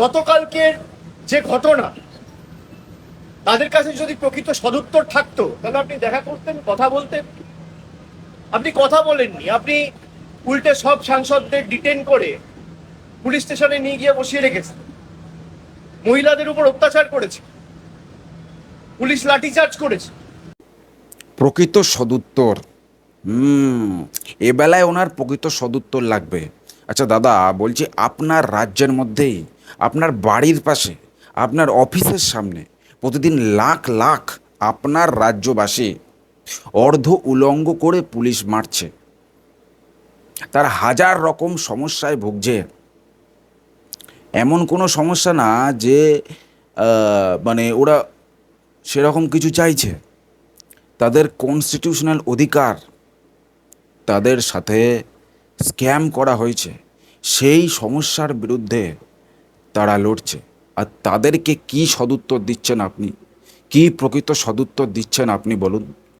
গতকালকের যে ঘটনা, তাদের কাছে যদি প্রকৃত সদুত্তর থাকতো, তাহলে আপনি দেখা করতেন, কথা বলতেন। আপনি কথা বলেননি, আপনি উল্টে সব সাংসদদের ডিটেন করে পুলিশ স্টেশনে নিয়ে গিয়ে বসিয়ে রেখেছেন। মহিলাদের উপর অত্যাচার করেছে, পুলিশ লাঠিচার্জ করেছে। প্রকৃত সদুত্তর? হুম এ বেলায় ওনার প্রকৃত সদুত্তর লাগবে। আচ্ছা দাদা, বলছি আপনার রাজ্যের মধ্যেই আপনার বাড়ির পাশে, আপনার অফিসের সামনে প্রতিদিন লাখ লাখ আপনার রাজ্যবাসী অর্ধ উলঙ্গ করে পুলিশ মারছে। তার হাজার রকম সমস্যায় ভুগছে। এমন কোনো সমস্যা না যে মানে ওরা সেরকম কিছু চাইছে। তাদের কনস্টিটিউশনাল অধিকার তাদের সাথে স্ক্যাম করা হয়েছে। সেই সমস্যার বিরুদ্ধে তারা লড়ছে। আর তাদেরকে কি সদুত্তর দিচ্ছেন আপনি? কি প্রকৃত সদুত্তর দিচ্ছেন আপনি বলুন?